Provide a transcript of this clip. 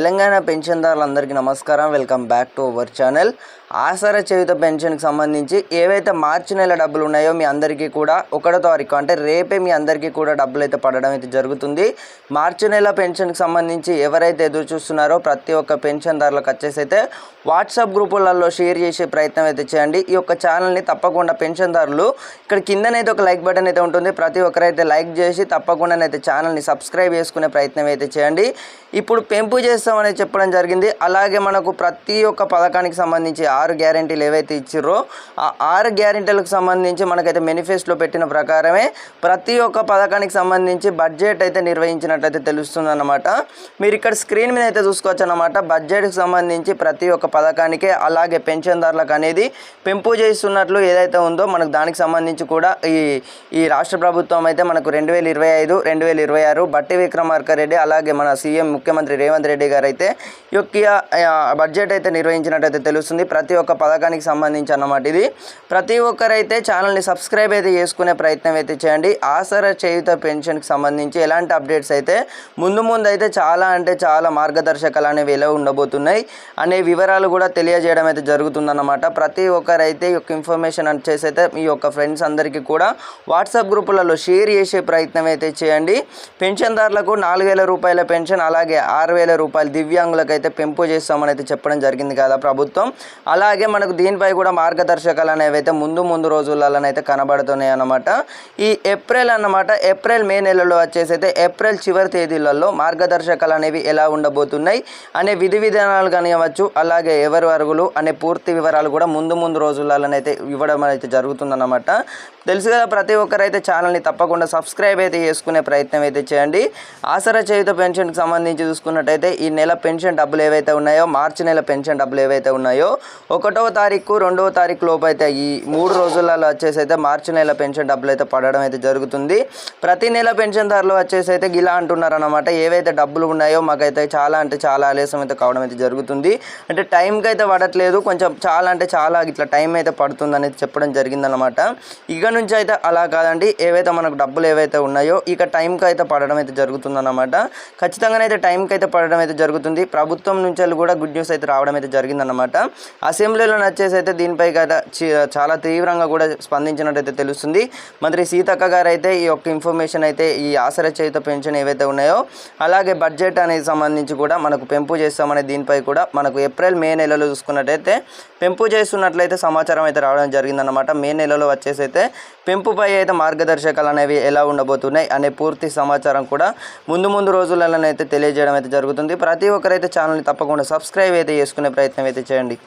తెలంగాణ పెన్షన్దారులందరికీ నమస్కారం. Welcome back to our channel. Aasara Cheyutha పెన్షన్కి సంబంధించి ఏవైతే మార్చి నెల డబ్బులు ఉన్నాయో మీ అందరికీ కూడా ఒకటో తారీఖు అంటే రేపే మీ అందరికీ కూడా డబ్బులు అయితే పడడం అయితే జరుగుతుంది. మార్చి నెల పెన్షన్కి సంబంధించి ఎవరైతే ఎదురు చూస్తున్నారో ప్రతి ఒక్క పెన్షన్దారులకు వచ్చేసి అయితే వాట్సాప్ గ్రూపులలో షేర్ చేసే ప్రయత్నం అయితే చేయండి. ఈ యొక్క ఛానల్ని తప్పకుండా పెన్షన్దారులు ఇక్కడ కిందనైతే ఒక లైక్ బటన్ అయితే ఉంటుంది. ప్రతి ఒక్కరైతే లైక్ చేసి తప్పకుండానైతే ఛానల్ని సబ్స్క్రైబ్ చేసుకునే ప్రయత్నం అయితే చేయండి. ఇప్పుడు పెంపు చేస్తామని చెప్పడం జరిగింది. అలాగే మనకు ప్రతి ఒక్క పథకానికి సంబంధించి ఆరు గ్యారెంటీలు ఏవైతే ఇచ్చిర్రో ఆ ఆరు గ్యారెంటీలకు సంబంధించి మనకైతే మేనిఫెస్టోలో పెట్టిన ప్రకారమే ప్రతి ఒక్క పథకానికి సంబంధించి బడ్జెట్ అయితే నిర్వహించినట్లయితే తెలుస్తుంది అన్నమాట మీరు ఇక్కడ స్క్రీన్ మీద అయితే చూసుకోవచ్చు అన్నమాట బడ్జెట్కి సంబంధించి ప్రతి ఒక్క పథకానికి అలాగే పెన్షన్దారులకు అనేది పెంపు చేస్తున్నట్లు ఏదైతే ఉందో మనకు దానికి సంబంధించి కూడా ఈ ఈ రాష్ట్ర ప్రభుత్వం అయితే మనకు రెండు వేల ఇరవై ఐదు రెండు వేల ఇరవై ఆరు బట్టి విక్రమార్క రెడ్డి అలాగే మన సీఎం ముఖ్యమంత్రి రేవంత్ రెడ్డి గారు అయితే ఈ యొక్క బడ్జెట్ అయితే నిర్వహించినట్టయితే తెలుస్తుంది. ప్రతి ఒక్క పథకానికి సంబంధించి అన్నమాట ఇది. ప్రతి ఒక్కరైతే ఛానల్ని సబ్స్క్రైబ్ అయితే చేసుకునే ప్రయత్నం అయితే చేయండి. ఆసరా చేయుత పెన్షన్కి సంబంధించి ఎలాంటి అప్డేట్స్ అయితే ముందు ముందు అయితే చాలా అంటే చాలా మార్గదర్శకాలు అనేవి ఎలా ఉండబోతున్నాయి అనే వివరాలు కూడా తెలియజేయడం అయితే జరుగుతుందన్నమాట. ప్రతి ఒక్కరైతే ఈ యొక్క ఇన్ఫర్మేషన్ వచ్చేసి అయితే మీ యొక్క ఫ్రెండ్స్ అందరికీ కూడా వాట్సాప్ గ్రూపులలో షేర్ చేసే ప్రయత్నం అయితే చేయండి. పెన్షన్దారులకు నాలుగు వేల రూపాయల పెన్షన్ అలాగే ఆరు వేల రూపాయలు దివ్యాంగులకు అయితే పెంపు చేస్తామని అయితే చెప్పడం జరిగింది కదా ప్రభుత్వం. అలాగే మనకు దీనిపై కూడా మార్గదర్శకాలు అనేవి అయితే ముందు ముందు రోజులలోనైతే కనబడుతున్నాయి అన్నమాట. ఈ ఏప్రిల్ అన్నమాట ఏప్రిల్ మే నెలలో వచ్చేసి అయితే ఏప్రిల్ చివరి తేదీలలో మార్గదర్శకాలు అనేవి ఎలా ఉండబోతున్నాయి అనే విధి విధానాలు కానివ్వచ్చు అలాగే ఎవరి అరుగులు అనే పూర్తి వివరాలు కూడా ముందు ముందు రోజులలోనైతే ఇవ్వడం అయితే జరుగుతుందన్నమాట. తెలుసు కదా ప్రతి ఒక్కరైతే ఛానల్ని తప్పకుండా సబ్స్క్రైబ్ అయితే చేసుకునే ప్రయత్నం అయితే చేయండి. ఆసరా చేయుత పెన్షన్కి సంబంధించి చూసుకున్నట్టయితే ఈ నెల పెన్షన్ డబ్బులు ఏవైతే ఉన్నాయో మార్చి నెల పెన్షన్ డబ్బులు ఏవైతే ఉన్నాయో ఒకటవ తారీఖు రెండవ తారీఖు లోపు అయితే ఈ మూడు రోజులలో వచ్చేసి అయితే మార్చి నెల పెన్షన్ డబ్బులు అయితే పడడం అయితే జరుగుతుంది. ప్రతి నెల పెన్షన్ ధరలు వచ్చేసి అయితే ఇలా అంటున్నారు అనమాట ఏవైతే డబ్బులు ఉన్నాయో మాకైతే చాలా అంటే చాలా ఆలస్యం అయితే కావడం అయితే జరుగుతుంది. అంటే టైంకి అయితే పడట్లేదు. కొంచెం చాలా అంటే చాలా ఇట్లా టైం అయితే పడుతుంది అనేది చెప్పడం జరిగిందనమాట ఇక నుంచి అయితే అలా కాదండి. ఏవైతే మనకు డబ్బులు ఏవైతే ఉన్నాయో ఇక టైంకి అయితే పడడం అయితే జరుగుతుందన్నమాట. ఖచ్చితంగానైతే టైంకి అయితే పడడం అయితే జరుగుతుంది. ప్రభుత్వం నుంచి కూడా గుడ్ న్యూస్ అయితే రావడం అయితే జరిగిందన్నమాట. అసెంబ్లీలో వచ్చేసి అయితే దీనిపై కదా చాలా తీవ్రంగా కూడా స్పందించినట్టయితే తెలుస్తుంది. మంత్రి సీతక్క గారు అయితే ఈ యొక్క ఇన్ఫర్మేషన్ అయితే ఈ ఆసరా పెన్షన్ ఏవైతే ఉన్నాయో అలాగే బడ్జెట్ అనేది సంబంధించి కూడా మనకు పెంపు చేస్తామనే దీనిపై కూడా మనకు ఏప్రిల్ మే నెలలో చూసుకున్నట్టయితే పెంపు చేస్తున్నట్లయితే సమాచారం అయితే రావడం జరిగిందన్నమాట. మే నెలలో వచ్చేసి అయితే పెంపుపై అయితే మార్గదర్శకాలు అనేవి ఎలా ఉండబోతున్నాయి అనే పూర్తి సమాచారం కూడా ముందు ముందు రోజులలోనైతే తెలియజేయడం అయితే జరుగుతుంది. ప్రతి ఒక్కరైతే ఛానల్ని తప్పకుండా సబ్స్క్రైబ్ అయితే చేసుకునే ప్రయత్నం అయితే చేయండి.